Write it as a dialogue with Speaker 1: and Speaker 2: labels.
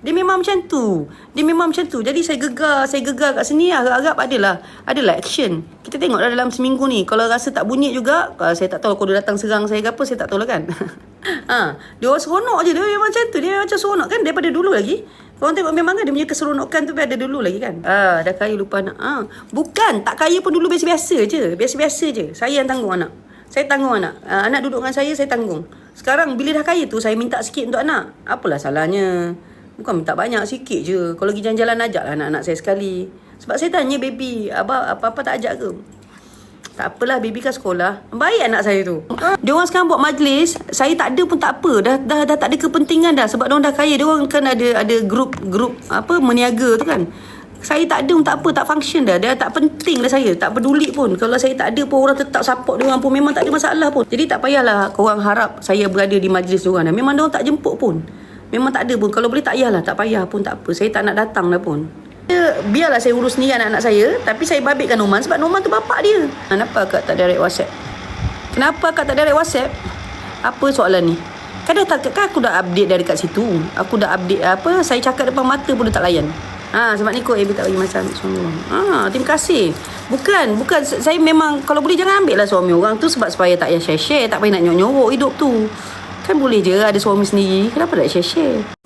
Speaker 1: Dia memang macam tu. Dia memang macam tu. Jadi saya gegar, saya gegar kat sini agak-agak adalah adalah action. Kita tengok dah dalam seminggu ni. Kalau rasa tak bunyi juga, uh, saya tak tahu kalau dia datang serang saya ke apa, saya tak tahu lah kan. ha, dia orang seronok je. Dia memang macam tu. Dia macam seronok kan daripada dulu lagi. Korang tengok memang kan dia punya keseronokan tu ada dulu lagi kan. Ah, dah kaya lupa anak. Ah, bukan, tak kaya pun dulu biasa-biasa je. Biasa-biasa je. Saya yang tanggung anak. Saya tanggung anak. Ah, anak duduk dengan saya, saya tanggung. Sekarang bila dah kaya tu, saya minta sikit untuk anak. Apalah salahnya. Bukan minta banyak, sikit je. Kalau pergi jalan-jalan, ajaklah anak-anak saya sekali. Sebab saya tanya baby, abah apa-apa tak ajak ke? Tak apalah baby kan sekolah. Baik anak saya tu. Dia orang sekarang buat majlis, saya tak ada pun tak apa. Dah dah, dah tak ada kepentingan dah sebab dia orang dah kaya. Dia orang kan ada ada grup grup apa meniaga tu kan. Saya tak ada pun tak apa, tak function dah. Dia tak penting dah saya, tak peduli pun. Kalau saya tak ada pun orang tetap support dia orang pun memang tak ada masalah pun. Jadi tak payahlah korang harap saya berada di majlis dia orang. Memang dia orang tak jemput pun. Memang tak ada pun. Kalau boleh tak payahlah, tak payah pun tak apa. Saya tak nak datang dah pun. Dia, biarlah saya urus sendiri anak-anak saya Tapi saya babitkan Noman Sebab Noman tu bapak dia Kenapa akak tak direct whatsapp? Kenapa akak tak direct whatsapp? Apa soalan ni? Kan, dah tak, kan aku dah update dari kat situ Aku dah update apa Saya cakap depan mata pun dia tak layan Ha, sebab ni kot Abi tak bagi macam suami orang. Ha, terima kasih. Bukan, bukan saya memang kalau boleh jangan ambil lah suami orang tu sebab supaya tak payah share-share, tak payah nak nyorok-nyorok hidup tu. Kan boleh je ada suami sendiri. Kenapa nak share-share?